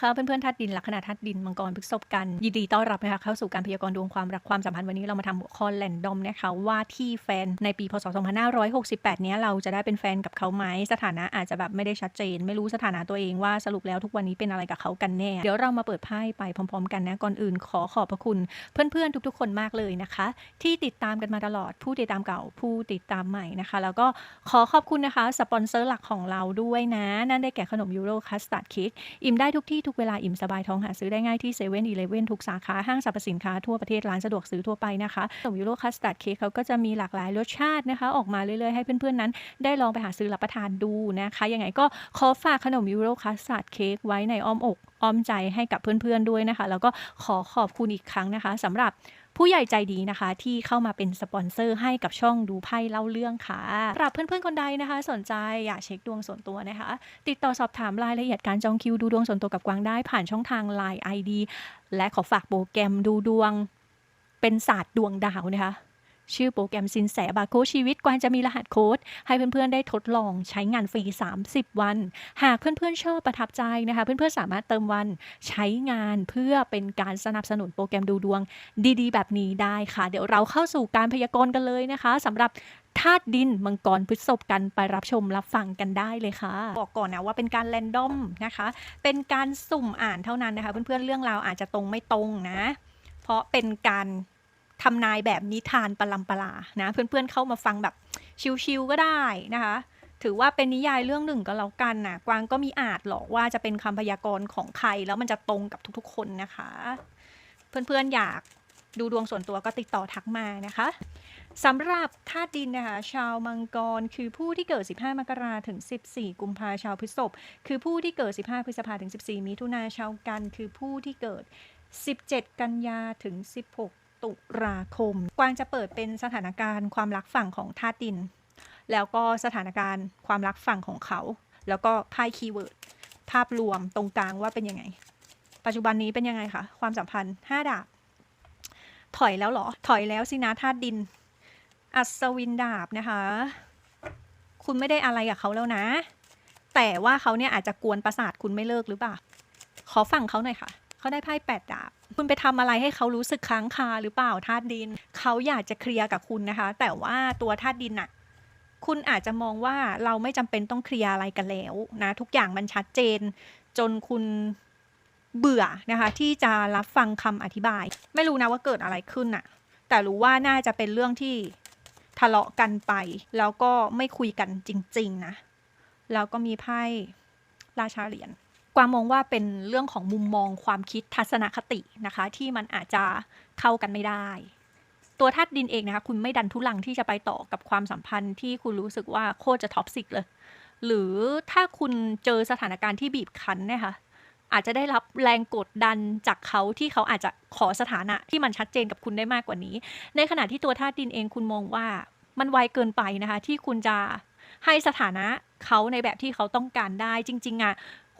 ค่ะเพื่อนๆธาตุดินลัคนาธาตุดินมังกรพฤษภกันยินดีต้อนรับนะคะเข้าสู่การพยากรณ์ดวงความรักความสัมพันธ์วันนี้เรามาทำหัวข้อแรนดอมนะคะว่าที่แฟนในปีพศ 2568 เนี้ยเราจะได้เป็นแฟนกับเขาไหมสถานะอาจจะแบบไม่ได้ชัดเจน ไม่รู้สถานะตัวเองว่าสรุปแล้วทุกวันนี้เป็นอะไรกับเขากันแน่ เดี๋ยวเรามาเปิดไพ่ไปพร้อม ๆ กันนะก่อนอื่นขอขอบพระคุณ เพื่อนๆทุก ๆ คนมากเลยนะคะ ที่ติดตามกันมาตลอดผู้ติดตามเก่าผู้ติดตามใหม่นะคะ แล้วก็ขอขอบคุณนะคะสปอนเซอร์หลักของเราด้วยนะ นั่นได้แก่ขนมยูโรคัสตาร์ดค้กอิ่มได้ทุกที่ทุกเวลาอิ่มสบายท้องหาซื้อได้ง่ายที่เซเว่นอีเลฟเว่นทุกสาขา ห้างสรรพสินค้าทั่วประเทศร้านสะดวกซื้อทั่วไปนะคะขนมยูโรคัสตาร์ดเค้กเขาก็จะมีหลากหลายรสชาตินะคะ ออกมาเรื่อยๆ ให้เพื่อนๆนั้น ได้ลองไปหาซื้อรับประทานดูนะคะยังไงก็ขอฝากขนมยูโรคัสตาร์ดเค้กไว้ในอ้อมอกอ้อมใจให้กับเพื่อนๆด้วยนะคะ แล้วก็ขอขอบคุณอีกครั้งนะคะสำหรับ ผู้ใหญ่ใจดีนะคะ ที่เข้ามาเป็นสปอนเซอร์ให้กับช่องดูไพ่เล่าเรื่องค่ะสำหรับเพื่อนๆคนใดนะคะ สนใจอยากเช็คดวงส่วนตัวนะคะ ติดต่อสอบถามรายละเอียดการจองคิวดูดวงส่วนตัวกับกวางได้ผ่านช่องทาง Line ID และขอฝากโปรแกรมดูดวง เป็นศาสตร์ดวงดาวนะคะ ชื่อโปรแกรมสินแสบาโค้ชีวิตกวางจะมีรหัสโค้ด ให้เพื่อนๆได้ทดลองใช้งานฟรี 30 วัน หากเพื่อนๆชอบประทับใจนะคะ เพื่อนๆสามารถเติมวันใช้งานเพื่อเป็นการสนับสนุนโปรแกรมดูดวงดีๆ แบบนี้ได้ค่ะ เดี๋ยวเราเข้าสู่การพยากรณ์กันเลยนะคะสำหรับธาตุดินมังกรพฤษภกันไปรับชมรับฟังกันได้เลยค่ะ บอกก่อนนะว่าเป็นการแรนดอมนะคะ เป็นการสุ่มอ่านเท่านั้นนะคะ เพื่อนๆเรื่องราวอาจจะตรงไม่ตรงนะ เพราะเป็นการ ทำนายแบบนิทานปลัมปลานะ เพื่อนๆเข้ามาฟังแบบชิวๆก็ได้นะคะ ถือว่าเป็นนิยายเรื่องหนึ่งก็แล้วกันนะกวางก็มีอาจหรอกว่าจะเป็นคำพยากรณ์ของใคร แล้วมันจะตรงกับทุกๆ คนนะคะ เพื่อนๆ อยากดูดวงส่วนตัวก็ติดต่อทักมานะคะสำหรับธาตุดินนะคะ ชาวมังกรคือผู้ที่เกิด 15 มกราถึง 14 กุมภาชาวพฤษภคือผู้ที่เกิด 15 พฤษภาถึง 14 มิถุนาชาวกัน คือผู้ที่เกิด 17 กันยาถึง 16 ตุลาคม กวางจะเปิดเป็นสถานการณ์ความรักฝั่งของธาตุดิน แล้วก็สถานการณ์ความรักฝั่งของเขา แล้วก็ไพ่คีย์เวิร์ดภาพรวมตรงกลางว่าเป็นยังไง ปัจจุบันนี้เป็นยังไงคะความสัมพันธ์5ดาบ ถอยแล้วหรอ ถอยแล้วสินะธาตุดิน อัศวินดาบนะคะ คุณไม่ได้อะไรกับเขาแล้วนะ แต่ว่าเขาเนี่ยอาจจะกวนประสาทคุณไม่เลิกหรือเปล่า ขอฟังเขาหน่อยค่ะ เขาได้ไพ่แปดดาบ คุณไปทำอะไรให้เขารู้สึกค้างคาหรือเปล่าธาตุดิน เขาอยากจะเคลียร์กับคุณนะคะ แต่ว่าตัวธาตุดินน่ะคุณอาจจะมองว่าเราไม่จำเป็นต้องเคลียร์อะไรกันแล้วนะ ทุกอย่างมันชัดเจน จนคุณเบื่อนะคะ ที่จะรับฟังคำอธิบาย ไม่รู้นะว่าเกิดอะไรขึ้นน่ะแต่รู้ว่าน่าจะเป็นเรื่องที่ทะเลาะกันไป แล้วก็ไม่คุยกันจริง ๆ นะ แล้วก็มีไพ่ราชาเหรียญ กวางมองว่าเป็นเรื่องของมุมมองความคิดทัศนคตินะคะ ที่มันอาจจะเข้ากันไม่ได้ ตัวธาตุดินเองนะคะ คุณไม่ดันทุลังที่จะไปต่อกับความสัมพันธ์ที่คุณรู้สึกว่าโคตรจะท็อกซิกเลย หรือถ้าคุณเจอสถานการณ์ที่บีบคั้นเนี่ยค่ะอาจจะได้รับแรงกดดันจากเขาที่เขาอาจจะขอสถานะที่มันชัดเจนกับคุณได้มากกว่านี้ ในขณะที่ตัวธาตุดินเองคุณมองว่ามันไวเกินไปนะคะ ที่คุณจะให้สถานะเขาในแบบที่เขาต้องการได้จริง ๆอะ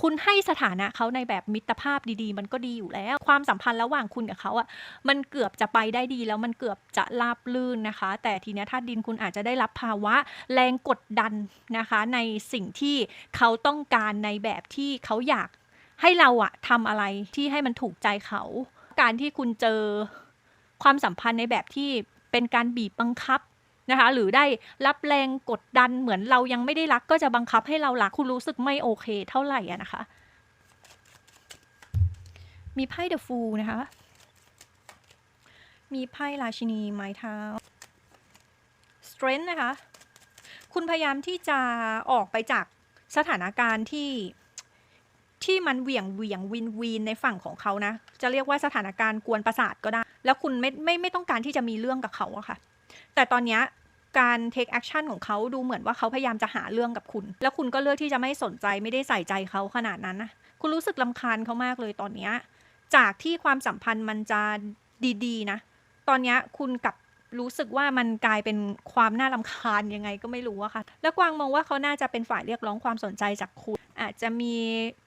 คุณให้สถานะเขาในแบบมิตรภาพดีๆ มันก็ดีอยู่แล้ว ความสัมพันธ์ระหว่างคุณกับเขาอะมันเกือบจะไปได้ดีแล้วมันเกือบจะราบลื่นนะคะ แต่ทีนี้ยธาตุดินคุณอาจจะได้รับภาวะแรงกดดันนะคะ ในสิ่งที่เขาต้องการในแบบที่เขาอยากให้เราอะทำอะไรที่ให้มันถูกใจเขา การที่คุณเจอความสัมพันธ์ในแบบที่เป็นการบีบบังคับ นะคะ หรือได้รับแรงกดดันเหมือนเรายังไม่ได้รักก็จะบังคับให้เรารักคุณรู้สึกไม่โอเคเท่าไหร่อะนะคะ มีไพ่เดอะฟูนะคะ มีไพ่ราชินีไม้เท้า strength นะคะ คุณพยายามที่จะออกไปจากสถานการณ์ที่ที่มันเหวี่ยงเหวี่ยงวินวีนในฝั่งของเขานะ จะเรียกว่าสถานการณ์กวนประสาทก็ได้ แล้วคุณไม่ไม่ไม่ต้องการที่จะมีเรื่องกับเขาอะค่ะ แต่ตอนเนี้ย การ take action ของเขาดูเหมือนว่าเขาพยายามจะหาเรื่องกับคุณ แล้วคุณก็เลือกที่จะไม่สนใจไม่ได้ใส่ใจเขาขนาดนั้นนะคุณรู้สึกลำคาญเขามากเลยตอนเนี้ยจากที่ความสัมพันธ์มันจะดีๆ นะ ตอนเนี้ยคุณกับรู้สึกว่ามันกลายเป็นความน่ารำคาญยังไงก็ไม่รู้อะค่ะ แล้วกวางมองว่าเขาน่าจะเป็นฝ่ายเรียกร้องความสนใจจากคุณ อาจจะมี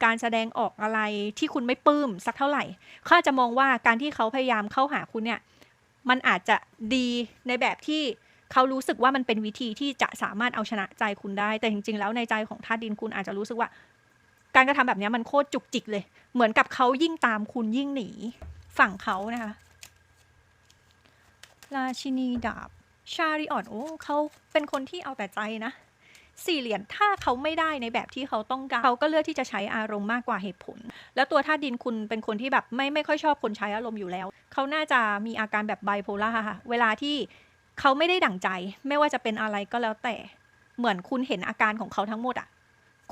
การแสดงออกอะไรที่คุณไม่ปลื้มสักเท่าไหร่เขาอาจะมองว่าการที่เขาพยายามเข้าหาคุณเนี่ย มันอาจจะดีในแบบที่ เขารู้สึกว่ามันเป็นวิธีที่จะสามารถเอาชนะใจคุณได้ แต่จริง ๆ แล้วในใจของธาตุดินคุณอาจจะรู้สึกว่า การกระทำแบบนี้มันโคตรจุกจิกเลย เหมือนกับเขายิ่งตามคุณยิ่งหนี ฝั่งเขานะคะราชินีดาบชาริออนโอ้เขาเป็นคนที่เอาแต่ใจนะสี่เหรียญถ้าเขาไม่ได้ในแบบที่เขาต้องการเขาก็เลือกที่จะใช้อารมณ์มากกว่าเหตุผล แล้วตัวท่าดินคุณเป็นคนที่แบบไม่ไม่ค่อยชอบคนใช้อารมณ์อยู่แล้ว เขาน่าจะมีอาการแบบไบโพล่าค่ะ เวลาที่ เขาไม่ได้ดั่งใจ ไม่ว่าจะเป็นอะไรก็แล้วแต่ เหมือนคุณเห็นอาการของเขาทั้งหมดอะ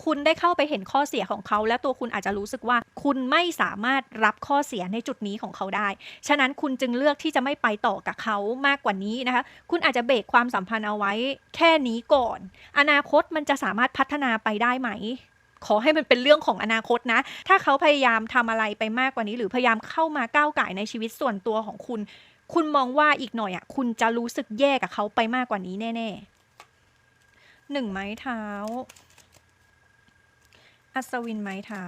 คุณได้เข้าไปเห็นข้อเสียของเขา และตัวคุณอาจจะรู้สึกว่า คุณไม่สามารถรับข้อเสียในจุดนี้ของเขาได้ ฉะนั้นคุณจึงเลือกที่จะไม่ไปต่อกับเขามากกว่านี้นะคะ คุณอาจจะเบรกความสัมพันธ์เอาไว้ แค่นี้ก่อน อนาคตมันจะสามารถพัฒนาไปได้ไหม ขอให้มันเป็นเรื่องของอนาคตนะ ถ้าเขาพยายามทำอะไรไปมากกว่านี้ หรือพยายามเข้ามาก้าวไก่ในชีวิตส่วนตัวของคุณ คุณมองว่าอีกหน่อยอะ คุณจะรู้สึกแย่กับเขาไปมากกว่านี้แน่ๆหนึ่งไม้เท้า อัศวินไม้เท้า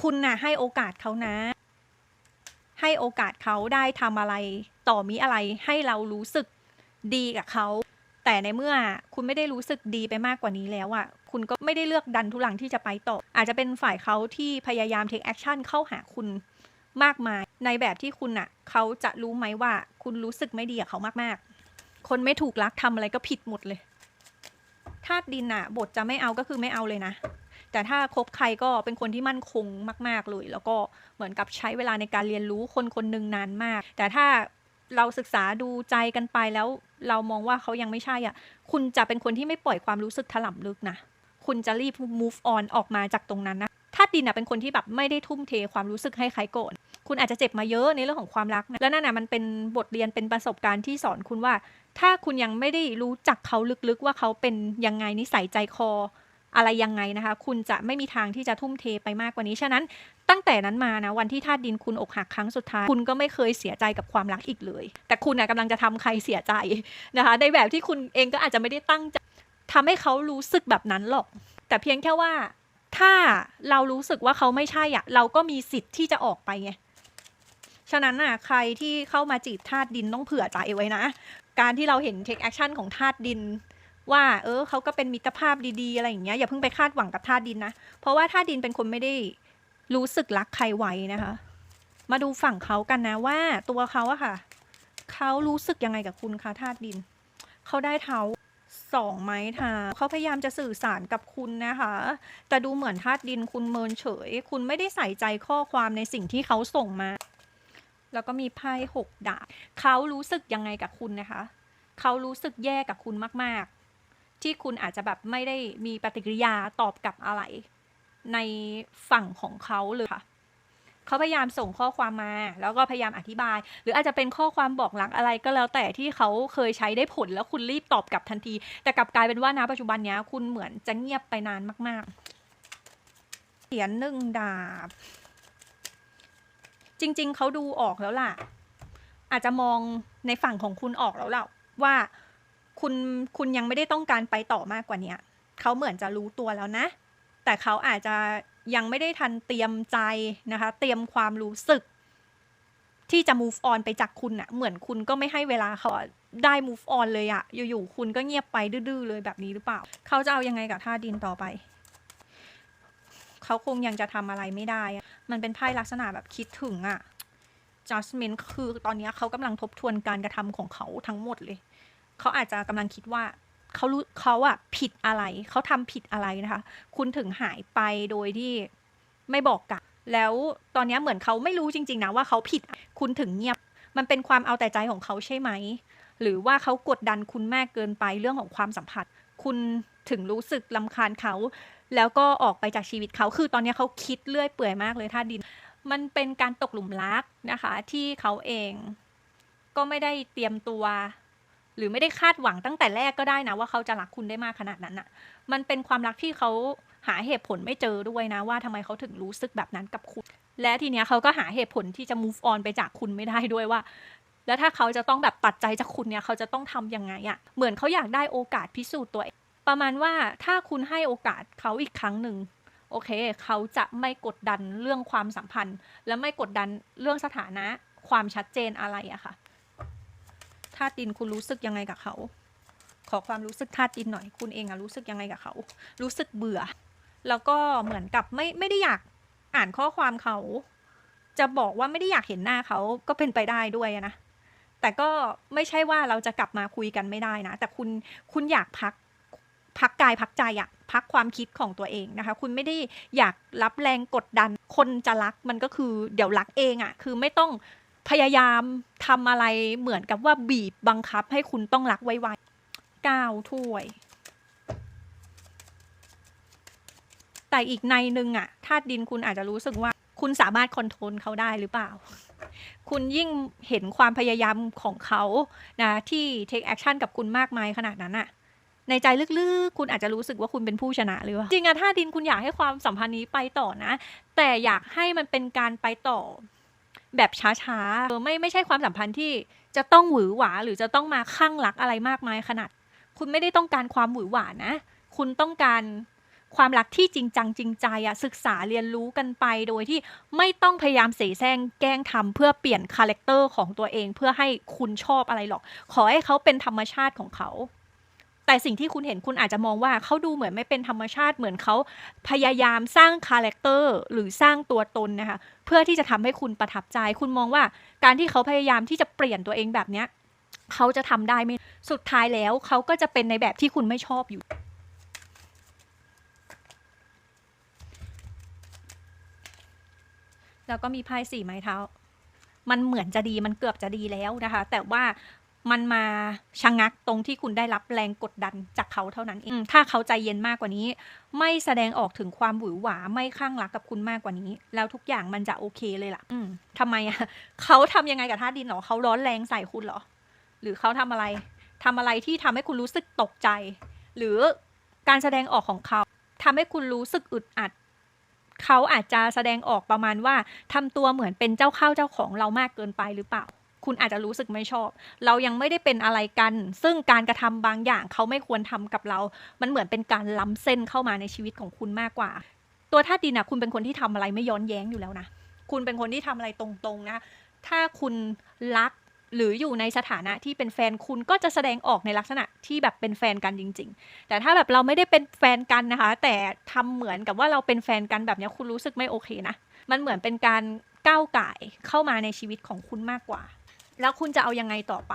คุณน่ะ ให้โอกาสเขานะ ให้โอกาสเขาได้ทำอะไร ต่อมีอะไรให้เรารู้สึกดีกับเขา แต่ในเมื่อคุณไม่ได้รู้สึกดีไปมากกว่านี้แล้วอะ คุณก็ไม่ได้เลือกดันทุลังที่จะไปต่อ อาจจะเป็นฝ่ายเขาที่พยายาม take action เข้าหาคุณ มากมาย ในแบบที่คุณอะ่ะเขาจะรู้ไหมว่า คุณรู้สึกไม่ดีกับเขามากๆ คนไม่ถูกรักทำอะไรก็ผิดหมดเลยธาตุดินอะบทจะไม่เอาก็คือไม่เอาเลยนะ แต่ถ้าคบใครก็เป็นคนที่มั่นคงมาก ๆเลย แล้วก็เหมือนกับใช้เวลาในการเรียนรู้คนคนหนึ่งนานมาก แต่ถ้าเราศึกษาดูใจกันไปแล้วเรามองว่าเขายังไม่ใช่อะ คุณจะเป็นคนที่ไม่ปล่อยความรู้สึกถล่ำลึกนะ คุณจะรีบ move on ออกมาจากตรงนั้นนะ ธาตุดินอะเป็นคนที่แบบไม่ได้ทุ่มเทความรู้สึกให้ใครโก่อนคุณอาจจะเจ็บมาเยอะในเรื่องของความรักนะแล้วนั่นน่ะมันเป็นบทเรียนเป็นประสบการณ์ที่สอนคุณว่า ถ้าคุณยังไม่ได้รู้จักเขาลึกๆ ว่าเขาเป็นยังไงนิสัยใจคอ อะไรยังไงนะคะ คุณจะไม่มีทางที่จะทุ่มเทไปมากกว่านี้ฉะนั้นตั้งแต่นั้นมานะวันที่ธาตุดินคุณอกหักครั้งสุดท้าย คุณก็ไม่เคยเสียใจกับความรักอีกเลย แต่คุณนะกำลังจะทำใครเสียใจนะคะ ในแบบที่คุณเองก็อาจจะไม่ได้ตั้งใจทำให้เขารู้สึกแบบนั้นหรอก แต่เพียงแค่ว่า ถ้าเรารู้สึกว่าเขาไม่ใช่อะเราก็มีสิทธิ์ที่จะออกไปไงฉะนั้นน่ะใครที่เข้ามาจีบธาตุดินต้องเผื่อใจไว้นะ การที่เราเห็น take action ของธาตุดิน ว่า เออเขาก็เป็นมิตรภาพดีๆอะไรอย่างเงี้ยอย่าเพิ่งไปคาดหวังกับธาตุดินนะ เพราะว่าธาตุดินเป็นคนไม่ได้รู้สึกรักใครไว้นะคะ มาดูฝั่งเขากันนะว่าตัวเขาอะค่ะเขารู้สึกยังไงกับคุณคะธาตุดิน เขาได้เท้า องไม้เท้าเขาพยายามจะสื่อสารกับคุณนะคะ แต่ดูเหมือนธาตุดินคุณเมินเฉย คุณไม่ได้ใส่ใจข้อความในสิ่งที่เขาส่งมา แล้วก็มีไพ่หกดาบเขารู้สึกยังไงกับคุณนะคะ เขารู้สึกแย่กับคุณมาก ๆ ที่คุณอาจจะแบบไม่ได้มีปฏิกิริยาตอบกลับอะไร ในฝั่งของเขาเลยค่ะ เขาพยายามส่งข้อความมา แล้วก็พยายามอธิบาย หรืออาจจะเป็นข้อความบอกรักอะไรก็แล้วแต่ที่เขาเคยใช้ได้ผลแล้วคุณรีบตอบกลับทันที แต่กลับกลายเป็นว่าณปัจจุบันเนี้ยคุณเหมือนจะเงียบไปนานมากๆเหรียญหนึ่งดาบ จริง ๆเขาดูออกแล้วล่ะ อาจจะมองในฝั่งของคุณออกแล้วล่ะว่าคุณคุณยังไม่ได้ต้องการไปต่อมากกว่าเนี้ยเขาเหมือนจะรู้ตัวแล้วนะ แต่เขาอาจจะยังไม่ได้ทันเตรียมใจนะคะ เตรียมความรู้สึก ที่จะ move on ไปจากคุณอะเหมือนคุณก็ไม่ให้เวลาเขาได้ move on เลยอะอยู่ๆคุณก็เงียบไปดื้อๆเลยแบบนี้หรือเปล่า เขาจะเอายังไงกับท่าดินต่อไป เขาคงยังจะทำอะไรไม่ได้ มันเป็นไพ่ลักษณะแบบคิดถึงอะ judgment คือตอนนี้เขากำลังทบทวนการกระทำของเขาทั้งหมดเลย เขาอาจจะกำลังคิดว่า เขารู้เขาอะผิดอะไร เขาทำผิดอะไรนะคะ คุณถึงหายไปโดยที่ไม่บอกกันแล้วตอนนี้เหมือนเขาไม่รู้จริง ๆนะว่าเขาผิดคุณถึงเงียบ มันเป็นความเอาแต่ใจของเขาใช่ไหม หรือว่าเขากดดันคุณมากเกินไปเรื่องของความสัมพันธ์คุณถึงรู้สึกลำคาญเขา แล้วก็ออกไปจากชีวิตเขาคือตอนนี้เขาคิดเลื่อยเปื่อยมากเลยถ้าดิน มันเป็นการตกหลุมรักนะคะ ที่เขาเองก็ไม่ได้เตรียมตัว หรือไม่ได้คาดหวังตั้งแต่แรกก็ได้นะ ว่าเขาจะรักคุณได้มากขนาดนั้นอะ่ะ มันเป็นความรักที่เขาหาเหตุผลไม่เจอด้วยนะ ว่าทำไมเขาถึงรู้สึกแบบนั้นกับคุณ และทีเนี้ยเขาก็หาเหตุผลที่จะ move on ไปจากคุณไม่ได้ด้วยว่า แล้วถ้าเขาจะต้องแบบตัดใจจากคุณเนี่ยเขาจะต้องทำยังไงอะ่ะเหมือนเขาอยากได้โอกาสพิสูจน์ตัวเองประมาณว่าถ้าคุณให้โอกาสเขาอีกครั้งหนึ่งโอเค เขาจะไม่กดดันเรื่องความสัมพันธ์ และไม่กดดันเรื่องสถานะความชัดเจนอะไรอะค่ะ ธาตุดินคุณรู้สึกยังไงกับเขา ขอความรู้สึกธาตุดินหน่อย คุณเองอะรู้สึกยังไงกับเขา รู้สึกเบื่อ แล้วก็เหมือนกับไม่ไม่ได้อยากอ่านข้อความเขา จะบอกว่าไม่ได้อยากเห็นหน้าเขาก็เป็นไปได้ด้วยนะ แต่ก็ไม่ใช่ว่าเราจะกลับมาคุยกันไม่ได้นะ แต่คุณคุณอยากพักพักกายพักใจอะพักความคิดของตัวเองนะคะ คุณไม่ได้อยากรับแรงกดดัน คนจะรักมันก็คือเดี๋ยวรักเองอะคือไม่ต้อง พยายามทำอะไรเหมือนกับว่าบีบบังคับให้คุณต้องรักไวๆเก้าถ้วย แต่อีกในนึงอะธาตุดินคุณอาจจะรู้สึกว่า คุณสามารถคอนโทรลเขาได้หรือเปล่า คุณยิ่งเห็นความพยายามของเขานะที่ take action กับคุณมากมายขนาดนั้นอะในใจลึกๆ คุณอาจจะรู้สึกว่าคุณเป็นผู้ชนะหรือว่าจริงอะถ้าดินคุณอยากให้ความสัมพันธ์นี้ไปต่อนะ แต่อยากให้มันเป็นการไปต่อ แบบช้าๆไม่ไม่ใช่ความสัมพันธ์ที่จะต้องหวือหวาหรือจะต้องมาข้างรักอะไรมากมายขนาด คุณไม่ได้ต้องการความหวือหวานะ คุณต้องการความรักที่จริงจังจริงใจอะศึกษาเรียนรู้กันไปโดยที่ไม่ต้องพยายามเสแสร้งแกล้งทำเพื่อเปลี่ยนคาแรคเตอร์ของตัวเองเพื่อให้คุณชอบอะไรหรอก ขอให้เขาเป็นธรรมชาติของเขา แต่สิ่งที่คุณเห็นคุณอาจจะมองว่าเขาดูเหมือนไม่เป็นธรรมชาติเหมือนเขาพยายามสร้างคาแรคเตอร์หรือสร้างตัวตนนะคะเพื่อที่จะทำให้คุณประทับใจ คุณมองว่าการที่เขาพยายามที่จะเปลี่ยนตัวเองแบบเนี้ยเขาจะทำได้ไหมสุดท้ายแล้วเขาก็จะเป็นในแบบที่คุณไม่ชอบอยู่แล้วก็มีไพ่สี่ไม้เท้า มันเหมือนจะดีมันเกือบจะดีแล้วนะคะ แต่ว่า มันมาชะงักตรงที่คุณได้รับแรงกดดันจากเขาเท่านั้นเองถ้าเขาใจเย็นมากกว่านี้ ไม่แสดงออกถึงความหวือหวาไม่ข้างรักกับคุณมากกว่านี้ แล้วทุกอย่างมันจะโอเคเลยล่ะอืมทำไมอะเขาทำยังไงกับธาตุดินเหรอเขาร้อนแรงใส่คุณเหรอ หรือเขาทำอะไรทำอะไรที่ทำให้คุณรู้สึกตกใจ หรือการแสดงออกของเขาทำให้คุณรู้สึกอึดอัดเขาอาจจะแสดงออกประมาณว่าทำตัวเหมือนเป็นเจ้าเข้าเจ้าของเรามากเกินไปหรือเปล่า คุณอาจจะรู้สึกไม่ชอบ เรายังไม่ได้เป็นอะไรกัน ซึ่งการกระทำบางอย่างเขาไม่ควรทำกับเรา มันเหมือนเป็นการล้ำเส้นเข้ามาในชีวิตของคุณมากกว่า ตัวธาตุดินนะคุณเป็นคนที่ทำอะไรไม่ย้อนแย้งอยู่แล้วนะ คุณเป็นคนที่ทำอะไรตรงๆนะ ถ้าคุณรักหรืออยู่ในสถานะที่เป็นแฟนคุณก็จะแสดงออกในลักษณะที่แบบเป็นแฟนกันจริง ๆ แต่ถ้าแบบเราไม่ได้เป็นแฟนกันนะคะ แต่ทำเหมือนกับว่าเราเป็นแฟนกันแบบนี้คุณรู้สึกไม่โอเคนะ มันเหมือนเป็นการก้าวไก่เข้ามาในชีวิตของคุณมากกว่า แล้วคุณจะเอายังไงต่อไป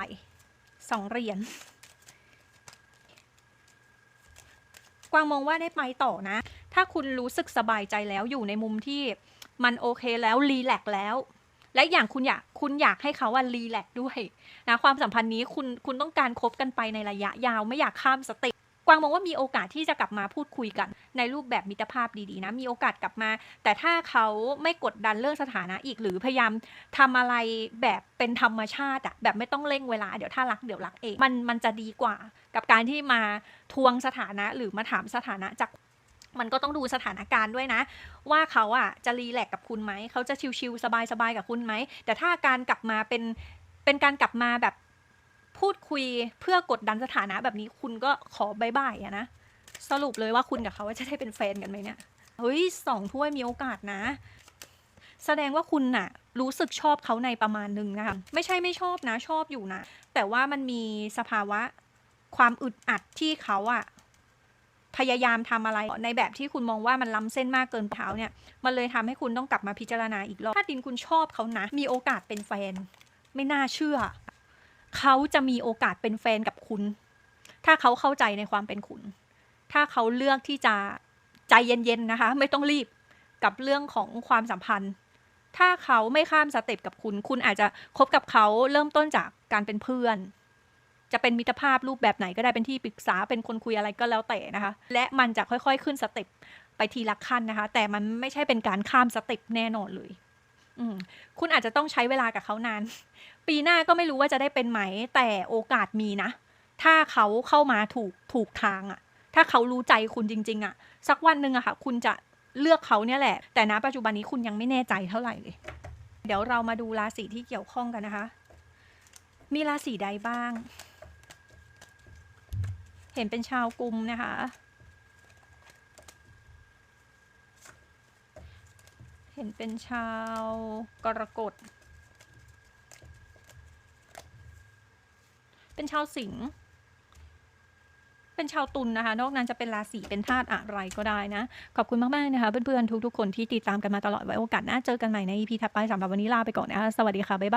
สองเหรียญกวางมองว่าได้ไปต่อนะ ถ้าคุณรู้สึกสบายใจแล้วอยู่ในมุมที่มันโอเคแล้วรีแลกแล้ว และอย่างคุณอยากคุณอยากให้เขาว่ารีแลกด้วยนะความสัมพันธ์นี้คุณคุณต้องการคบกันไปในระยะยาวไม่อยากข้ามสเต็ป กวางมองว่ามีโอกาสที่จะกลับมาพูดคุยกัน ในรูปแบบมิตรภาพดีๆนะ มีโอกาสกลับมา แต่ถ้าเขาไม่กดดันเรื่องสถานะอีก หรือพยายามทำอะไรแบบเป็นธรรมชาติอะแบบไม่ต้องเร่งเวลาเดี๋ยวถ้ารักเดี๋ยวรักเอง มันมันจะดีกว่า กับการที่มาทวงสถานะหรือมาถามสถานะจากมันก็ต้องดูสถานการณ์ด้วยนะ ว่าเขาอะจะรีแลกซ์กับคุณไหม เขาจะชิลๆสบายๆกับคุณไหม แต่ถ้าการกลับมาเป็นเป็นการกลับมาแบบ พูดคุยเพื่อกดดันสถานะแบบนี้คุณก็ขอบายบายอะนะ สรุปเลยว่าคุณกับเขาจะได้เป็นแฟนกันไหมเนี่ย เฮ้ยสองถ้วยมีโอกาสนะ แสดงว่าคุณน่ะ รู้สึกชอบเขาในประมาณหนึ่งนะคะไม่ใช่ไม่ชอบนะชอบอยู่นะ แต่ว่ามันมีสภาวะความอึดอัดที่เขาอะพยายามทำอะไรในแบบที่คุณมองว่ามันล้ำเส้นมากเกินเท้าเนี่ย มันเลยทำให้คุณต้องกลับมาพิจารณาอีกรอบ ถ้าดินคุณชอบเขานะ มีโอกาสเป็นแฟน ไม่น่าเชื่อ เขาจะมีโอกาสเป็นแฟนกับคุณ ถ้าเขาเข้าใจในความเป็นคุณ ถ้าเขาเลือกที่จะใจเย็นๆนะคะ ไม่ต้องรีบกับเรื่องของความสัมพันธ์ ถ้าเขาไม่ข้ามสเต็ปกับคุณ คุณอาจจะคบกับเขาเริ่มต้นจากการเป็นเพื่อน จะเป็นมิตรภาพรูปแบบไหนก็ได้เป็นที่ปรึกษาเป็นคนคุยอะไรก็แล้วแต่นะคะ และมันจะค่อยๆขึ้นสเต็ปไปทีละขั้นนะคะ แต่มันไม่ใช่เป็นการข้ามสเต็ปแน่นอนเลย คุณอาจจะต้องใช้เวลากับเขานาน ปีหน้าก็ไม่รู้ว่าจะได้เป็นไหม แต่โอกาสมีนะ ถ้าเขาเข้ามาถูกถูกทางอะถ้าเขารู้ใจคุณจริง ๆอะสักวันหนึ่งอะค่ะ คุณจะเลือกเขาเนี่ยแหละ แต่ณปัจจุบันนี้คุณยังไม่แน่ใจเท่าไหร่เลย เดี๋ยวเรามาดูราศีที่เกี่ยวข้องกันนะคะ มีราศีใดบ้าง เห็นเป็นชาวกลุ่มนะคะ ห็นเป็นชาวกรกฎ เป็นชาวสิงห์ เป็นชาวตุลนะคะ นอกนั้นจะเป็นราศี เป็นธาตุอะไรก็ได้นะ ขอบคุณมาก ๆ นะคะ เพื่อน ๆ ทุก ๆ คนที่ติดตามกันมาตลอดไว้โอกาสหน้าเจอกันใหม่ใน EP ถัดไปสำหรับวันนี้ลาไปก่อนนะคะ สวัสดีค่ะ บ๊ายบาย